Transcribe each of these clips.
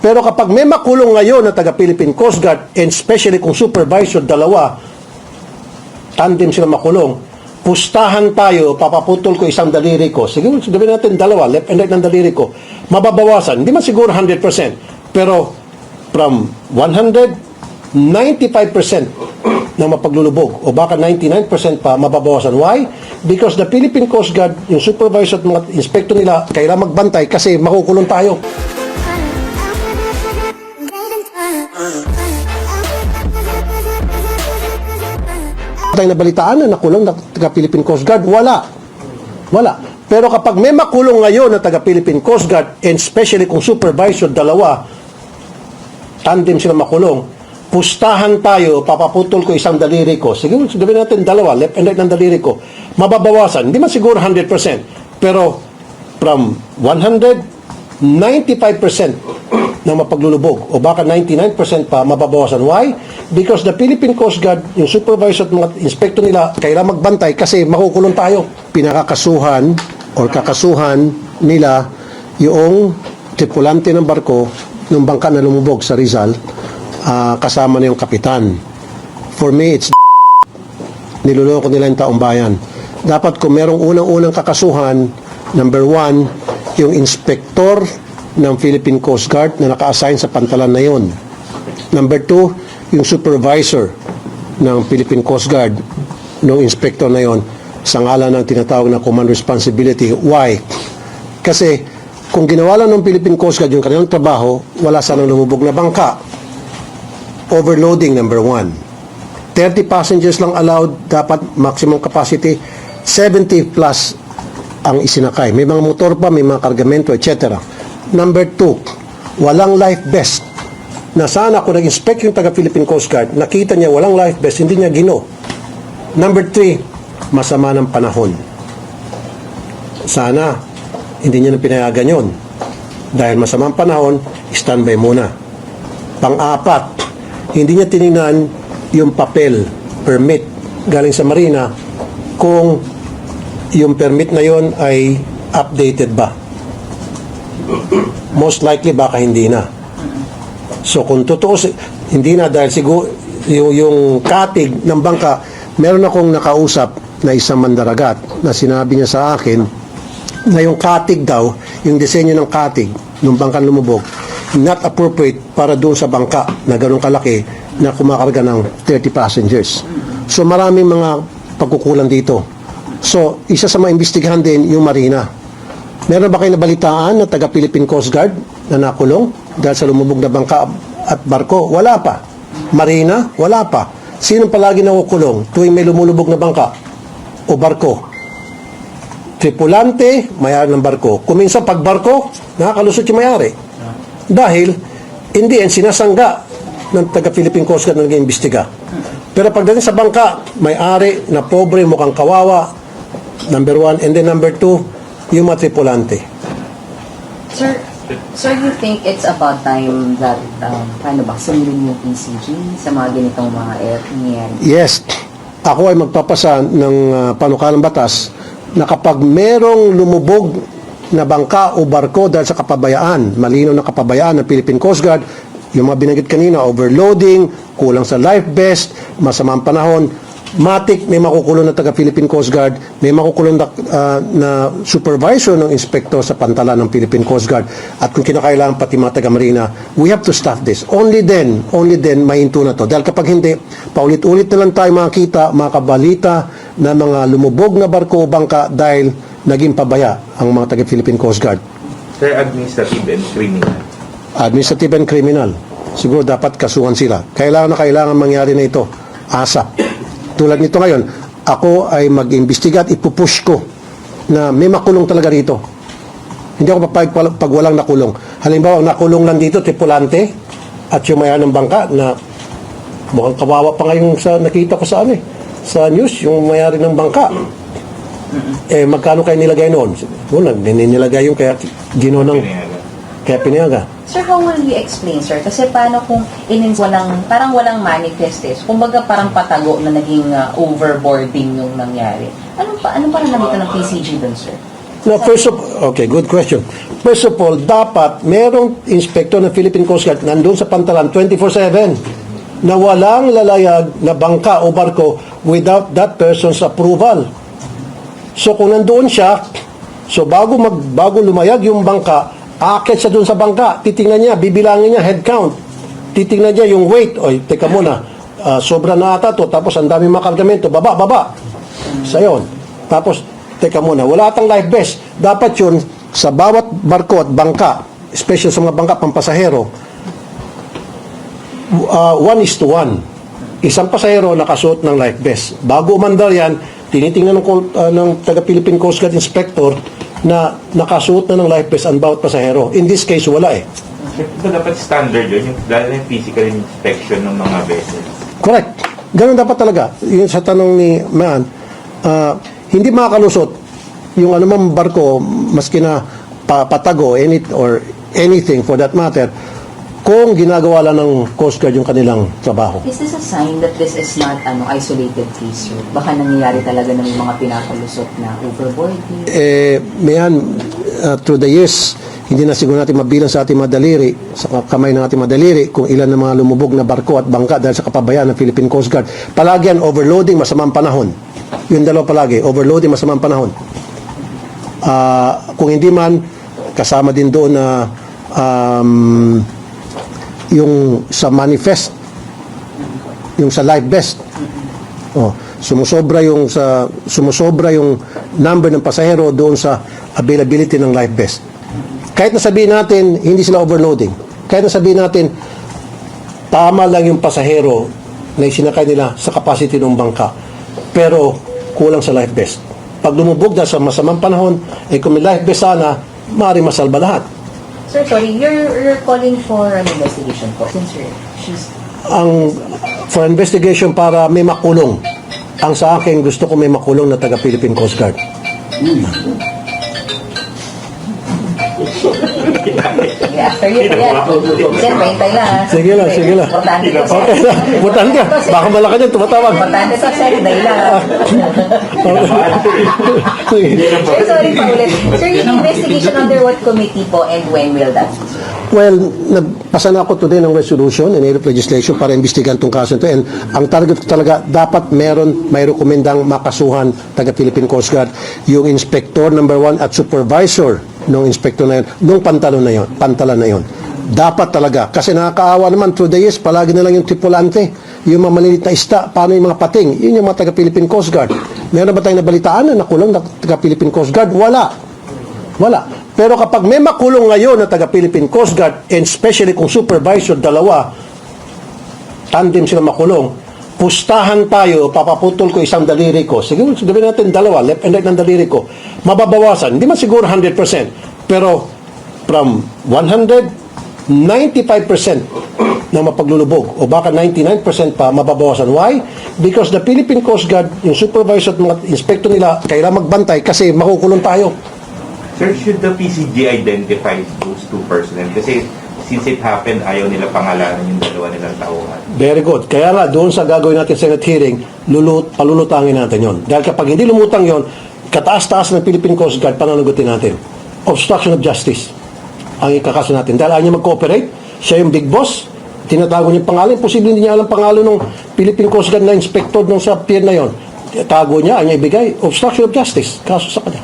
Pero kapag may makulong ngayon na taga Philippine Coast Guard and especially kung supervisor dalawa, tandem sila makulong, pustahan tayo, papaputol ko isang daliri ko. Sige, gawin natin dalawa, left and right ng daliri ko. Mababawasan. Hindi man siguro 100%. Pero from 100, 95% na mapaglulubog o baka 99% pa mababawasan. Why? Because the Philippine Coast Guard, yung supervisor at mga inspector nila, kailangan magbantay kasi makukulong tayo. Tayo nabalitaan na nakulong na taga Philippine Coast Guard? Wala. Wala. Pero kapag may makulong ngayon na taga Philippine Coast Guard and especially kung supervisor dalawa, tandem sila makulong, pustahan tayo, papaputol ko isang daliri ko. Sige, gawin natin dalawa, left and right ng daliri ko. Mababawasan. Hindi man siguro 100%. Pero from 100, 95% na mapaglulubog o baka 99% pa mababawasan. Why? Because the Philippine Coast Guard, yung supervisor at mga inspector nila, kailangan magbantay kasi makukulong tayo. Pinakakasuhan or kakasuhan nila yung tripulante ng barko ng bangka na lumubog sa Rizal ah, kasama na yung kapitan. For me, it's niloloko nila yung taong bayan. Dapat kung merong unang-unang kakasuhan, number one, yung inspector ng Philippine Coast Guard na naka-assign sa pantalan na yon. Number two, yung supervisor ng Philippine Coast Guard ng inspector na yon sa ngalan ng tinatawag na command responsibility. Why? Kasi kung ginawa lang ng Philippine Coast Guard yung kanilang trabaho, wala sanang lumubog na bangka. Overloading, number one. 30 passengers lang allowed, dapat maximum capacity 70 plus ang isinakay. May mga motor pa, may mga kargamento, etc. Number two, walang life vest. Na sana kung nag-inspect yung taga Philippine Coast Guard, nakita niya walang life vest, hindi niya gino. Number three, masama ng panahon. Sana, hindi niya na pinayagan yun. Dahil masamang panahon, standby muna. Pang-apat, hindi niya tinignan yung papel, permit, galing sa Marina, kung yung permit na yon ay updated ba. Most likely, baka hindi na. So, kung totoo, hindi na dahil siguro yung, yung katig ng bangka, meron akong nakausap na isang mandaragat na sinabi niya sa akin na yung katig daw, yung disenyo ng katig ng bangkang lumubog, not appropriate para doon sa bangka na ganun kalaki na kumakarga ng 30 passengers. So maraming mga pagkukulang dito. So, isa sa mga imbestigahan din yung marina. Meron ba kayo nabalitaan na taga Philippine Coast Guard na nakulong dahil sa lumubog na bangka at barko? Wala pa. Marina? Wala pa. Sino palagi nakukulong tuwing may lumulubog na bangka o barko? tripulante, mayari ng barko. Kung minsan pag barko, nakakalusot yung mayari. Dahil, hindi yan sinasangga ng taga-Philippine Coast Guard na nag-iimbestiga. Pero pagdating sa bangka, may-ari na pobre, mukhang kawawa, number one. And then number two, yung mga tripulante. Sir, sir, you think it's about time that, um, paano ba, sundin yung PCG sa mga ganitong mga air nangyayari? Yes, ako ay magpapasa ng uh, panukalang batas na kapag merong lumubog na bangka o barko dahil sa kapabayaan, malinaw na kapabayaan ng Philippine Coast Guard, yung mga binanggit kanina, overloading, kulang sa life vest, masamang panahon, matik may makukulong na taga Philippine Coast Guard, may makukulong na, ah, na supervisor ng inspector sa pantalan ng Philippine Coast Guard. At kung kinakailangan pati mga taga Marina, we have to stop this. Only then, only then mahinto na to. Dahil kapag hindi, paulit-ulit na lang tayo makakita, mga kabalita na mga lumubog na barko o bangka dahil naging pabaya ang mga taga Philippine Coast Guard. Sir, administrative and criminal. Administrative and criminal. Siguro dapat kasuhan sila. Kailangan na kailangan mangyari na ito. ASAP. Tulad nito ngayon, ako ay mag-imbestiga at ipupush ko na may makulong talaga rito. Hindi ako papayag pag, walang nakulong. Halimbawa, nakulong lang dito, tripulante, at yung maya ng bangka na mukhang kawawa pa ngayon sa nakita ko sa ano eh, sa news, yung mayari ng bangka. Eh, magkano kayo nilagay noon? Wala, nilagay yung kaya gino ng. Kaya pinayaga. Sir, how will you explain, sir? Kasi paano kung inin walang, parang walang manifest eh. Kumbaga parang patago na naging uh, overboarding yung nangyari. Anong pa, anong parang nabito ng PCG dun, sir? No, first of, okay, good question. First of all, dapat merong inspector ng Philippine Coast Guard nandun sa pantalan 24-7 na walang lalayag na bangka o barko without that person's approval. So kung nandoon siya, so bago mag bago lumayag yung bangka, aakyat siya doon sa bangka, titingnan niya, bibilangin niya head count. Titingnan niya yung weight. Oy, teka muna. ah, sobra na ata to, tapos ang dami mga kargamento, baba, baba. Sa yon. Tapos, teka muna, wala atang life vest. Dapat yun, sa bawat barko at bangka, especially sa mga bangka pampasahero, uh, one is to one. Isang pasahero nakasuot ng life vest. Bago umandar yan, tinitingnan ng, uh, ng taga-Philippine Coast Guard Inspector na nakasuot na ng life vest ang bawat pasahero. In this case, wala eh. Ito dapat standard yun, yung, dahil yung physical inspection ng mga vessels. Correct. Ganun dapat talaga. Yung sa tanong ni Man, ah, hindi makakalusot yung anumang barko, maski na pa, patago, any, or anything for that matter, kung ginagawa lang ng Coast Guard yung kanilang trabaho. Is this a sign that this is not ano isolated case, sir? Baka nangyayari talaga ng mga pinakalusot na overboarding. eh, mayan, uh, through the years, hindi na siguro natin mabilang sa ating mga daliri, sa kamay ng ating mga daliri, kung ilan ng mga lumubog na barko at bangka dahil sa kapabayaan ng Philippine Coast Guard. Palagi yan, overloading, masamang panahon. Yung dalawa palagi, overloading, masamang panahon. Ah, kung hindi man, kasama din doon na um, yung sa manifest, yung sa life vest, Oh, sumusobra yung sa sumusobra yung number ng pasahero doon sa availability ng life vest. Kahit na sabihin natin hindi sila overloading. Kahit na sabihin natin tama lang yung pasahero na isinakay nila sa capacity ng bangka. Pero kulang sa life vest. Pag lumubog na sa masamang panahon, eh kung may life vest sana, maaaring masalba lahat. Sir, sorry, you're, you're calling for an investigation po. Since you're, she's ang for investigation para may makulong. Ang sa akin, gusto ko may makulong na taga Philippine Coast Guard. Yeah, after you, yeah. Sir, mahintay lang. ha? Sige lang, sige lang. Importante to, sir. Okay na. Butan ka. Baka malaki din, tumatawag. Importante to, sir. Dahil lang. Sir, sorry pa ulit. Sir, yung investigation under what committee po and when will that? Well, nagpasa na ako today ng resolution and of legislation para imbestigahan itong kaso ito. And ang target ko talaga, dapat meron, may rekomendang makasuhan taga Philippine Coast Guard, yung inspector number one at supervisor ng inspector na yun, nung pantalon na yun, pantalan na yun. Dapat talaga. Kasi nakakaawa naman through the years, palagi na lang yung tripulante, yung mga malilit na isda, paano yung mga pating, yun yung mga taga Philippine Coast Guard. Meron ba tayong nabalitaan na nakulong na taga Philippine Coast Guard? Wala. Wala. Pero kapag may makulong ngayon na taga Philippine Coast Guard, and especially kung supervisor, dalawa, tandem sila makulong, pustahan tayo, papaputol ko isang daliri ko. Siguro, sabihin natin dalawa, left and right ng daliri ko. Mababawasan. Hindi man siguro 100%. Pero from 100, 95% na mapaglulubog o baka 99% pa mababawasan. Why? Because the Philippine Coast Guard, yung supervisor at mga inspector nila, kailangan magbantay kasi makukulong tayo. Sir, should the PCG identify those two personnel? Kasi since it happened, ayaw nila pangalanan yung dalawa nilang tauhan. Very good. Kaya nga, doon sa gagawin natin Senate hearing, lulut, palulutangin natin yon. Dahil kapag hindi lumutang yon, kataas-taas ng Philippine Coast Guard, pananagutin natin. Obstruction of justice ang ikakaso natin. Dahil ayaw niya mag-cooperate, siya yung big boss, tinatago niya pangalan, posible hindi niya alam pangalan ng Philippine Coast Guard na inspector nung sa pier na yon. Tago niya, ayaw niya ibigay. Obstruction of justice, kaso sa kanya.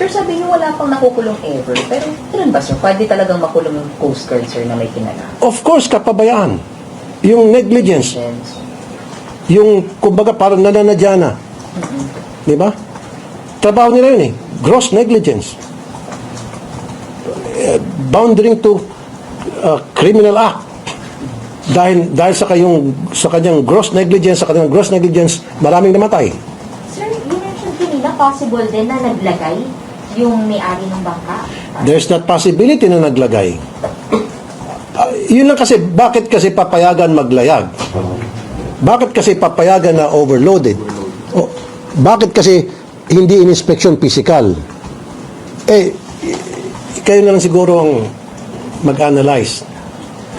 Sir, sabi niyo wala pang nakukulong ever. Pero, kailan ba, sir? Pwede talagang makulong yung Coast Guard, sir, na may kinala. Of course, kapabayaan. Yung negligence, yung kumbaga parang nananadya na. Di ba? Trabaho nila yun eh. Gross negligence. Eh, bounding to uh, criminal act. Dahil dahil sa kayong sa kanyang gross negligence, sa kanyang gross negligence, maraming namatay. Sir, you mentioned kanina possible din na naglagay yung may-ari ng bangka. There's that possibility na naglagay. Ah, yun lang kasi, bakit kasi papayagan maglayag? Bakit kasi papayagan na overloaded? O, bakit kasi hindi in-inspection physical? Eh, kayo na lang siguro ang mag-analyze.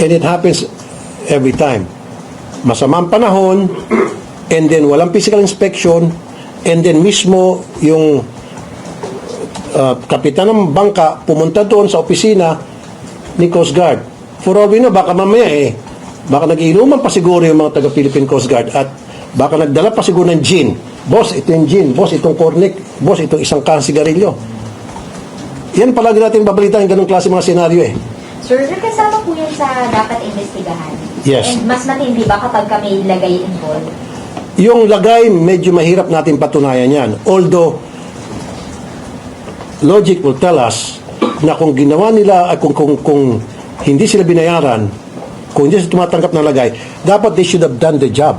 And it happens every time. Masamang panahon, and then walang physical inspection, and then mismo yung uh, kapitan ng bangka pumunta doon sa opisina ni Coast Guard. For all we know, baka mamaya eh, baka nagiinuman pa siguro yung mga taga-Philippine Coast Guard at baka nagdala pa siguro ng gin. Boss, ito yung gin. Boss, itong cornic. Boss, itong isang kan sigarilyo. Yan palagi natin babalitaan yung ganong klase mga senaryo eh. Sir, sir, kasama po yun sa dapat investigahan. Yes. And mas matindi ba kapag kami lagay involved? Yung lagay, medyo mahirap natin patunayan yan. Although, logic will tell us na kung ginawa nila, kung, kung, kung hindi sila binayaran, kung hindi sila tumatanggap ng lagay, dapat they should have done the job.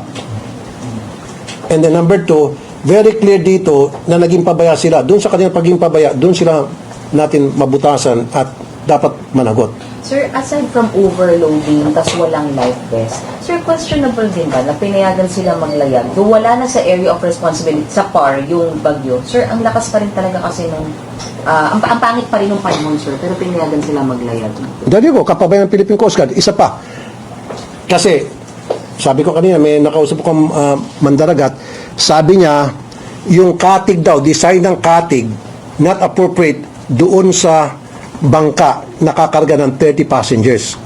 And then number two, very clear dito na naging pabaya sila. Doon sa kanilang pagiging pabaya, doon sila natin mabutasan at dapat managot. Sir, aside from overloading, tas walang life vest, sir, questionable din ba na pinayagan sila maglayag? Do wala na sa area of responsibility, sa PAR, yung bagyo. Sir, ang lakas pa rin talaga kasi nung, ah, ang, ang pangit pa rin nung panahon, sir, pero pinayagan sila maglayag. Dali ko, kapabayan ng Philippine Coast Guard, isa pa. Kasi, sabi ko kanina, may nakausap ko uh, mandaragat, sabi niya, yung katig daw, design ng katig, not appropriate doon sa bangka nakakarga ng 30 passengers.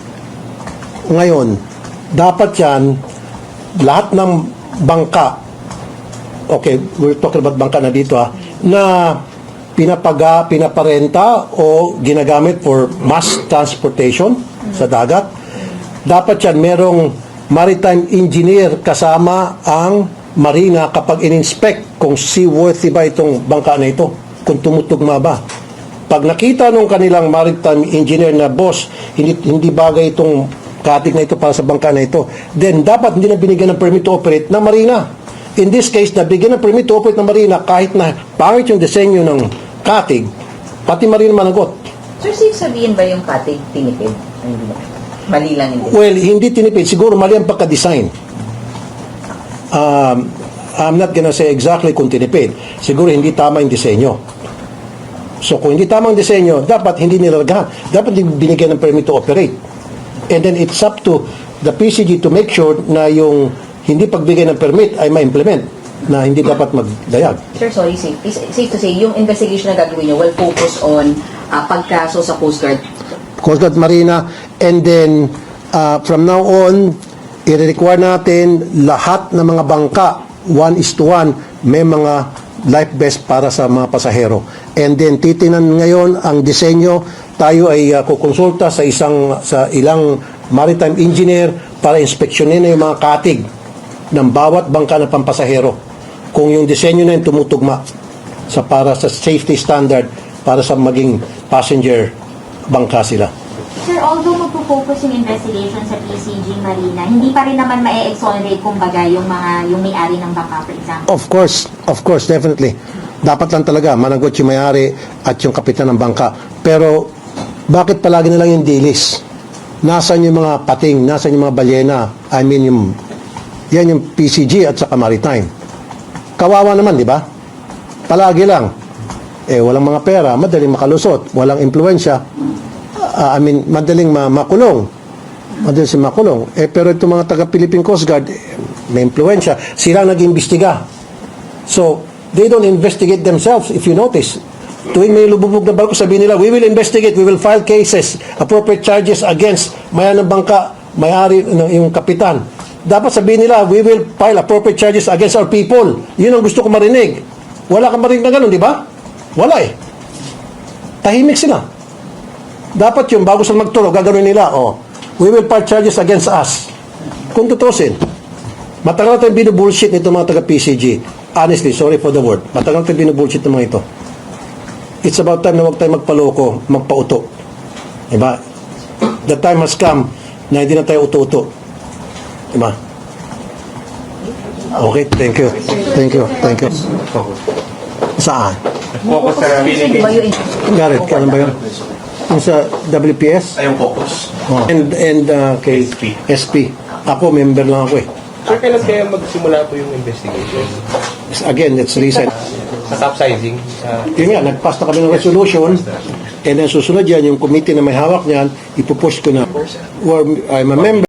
Ngayon, dapat yan, lahat ng bangka, okay, we're talking about bangka na dito ha, na pinapaga, pinaparenta o ginagamit for mass transportation sa dagat. Dapat yan, merong maritime engineer kasama ang marina kapag in-inspect kung seaworthy ba itong bangka na ito, kung tumutugma ba. Pag nakita nung kanilang maritime engineer na boss, hindi, hindi bagay itong katig na ito para sa bangka na ito, then dapat hindi na binigyan ng permit to operate ng marina. In this case, nabigyan ng permit to operate ng marina kahit na pangit yung disenyo ng katig, pati marina managot. Sir, safe sabihin ba yung katig tinipid? Mali lang hindi. Well, hindi tinipid. Siguro mali ang pagka-design. Um, I'm not gonna say exactly kung tinipid. Siguro hindi tama yung disenyo. So kung hindi tama ang disenyo, dapat hindi nilalagahan. Dapat hindi binigyan ng permit to operate. And then it's up to the PCG to make sure na yung hindi pagbigay ng permit ay ma-implement na hindi dapat magdayag. Sir, sorry, safe, safe to say, yung investigation na gagawin nyo will focus on ah, pagkaso sa Coast Guard. Coast Guard Marina and then uh, from now on i-require natin lahat ng mga bangka one is to one may mga life vest para sa mga pasahero and then titinan ngayon ang disenyo tayo ay uh, kukonsulta sa isang sa ilang maritime engineer para inspeksyonin na yung mga katig ng bawat bangka ng pampasahero kung yung disenyo na yun tumutugma sa para sa safety standard para sa maging passenger bangka sila. Sir, although magpo-focus yung investigation sa PCG Marina, hindi pa rin naman ma-exonerate kumbaga yung mga yung may-ari ng bangka, for example. Of course, of course, definitely. Dapat lang talaga managot yung may-ari at yung kapitan ng bangka. Pero bakit palagi na lang yung dilis? Nasaan yung mga pating? Nasaan yung mga balyena? I mean, yung, yan yung PCG at saka maritime. Kawawa naman, di ba? Palagi lang. Eh, walang mga pera, madaling makalusot, walang impluensya. Ah, I mean, madaling ma- makulong. Madaling si makulong. Eh, pero itong mga taga-Philippine Coast Guard, eh, may impluensya. Sila nag-imbestiga. So, they don't investigate themselves, if you notice. Tuwing may lububog na barko, sabihin nila, we will investigate, we will file cases, appropriate charges against mayan ng bangka, may-ari, ng- yung kapitan. Dapat sabihin nila, we will file appropriate charges against our people. Yun ang gusto ko marinig. Wala kang marinig na ganun, di ba? Wala eh. Tahimik sila. Dapat yung bago sila magturo, gagawin nila, oh, we will file charges against us. Kung tutusin, matagal na tayong binubullshit nito mga taga-PCG. Honestly, sorry for the word. Matagal na tayong binubullshit ng mga ito. It's about time na huwag tayong magpaloko, magpauto. Diba? The time has come na hindi na tayo uto-uto. Diba? Okay, thank you. Thank you, thank you. Saan? Focus sa yung Garrett, kailan ba yun? Yung sa WPS? Ayong focus. Oh. And, and uh, kay SP. SP. Ako, member lang ako eh. Sir, kailan kaya magsimula po yung investigation? Again, it's recent. Sa capsizing? Sa... Yun nga, nag-pass na kami ng resolution and then susunod yan, yung committee na may hawak niyan, ipupush ko na. Or I'm a member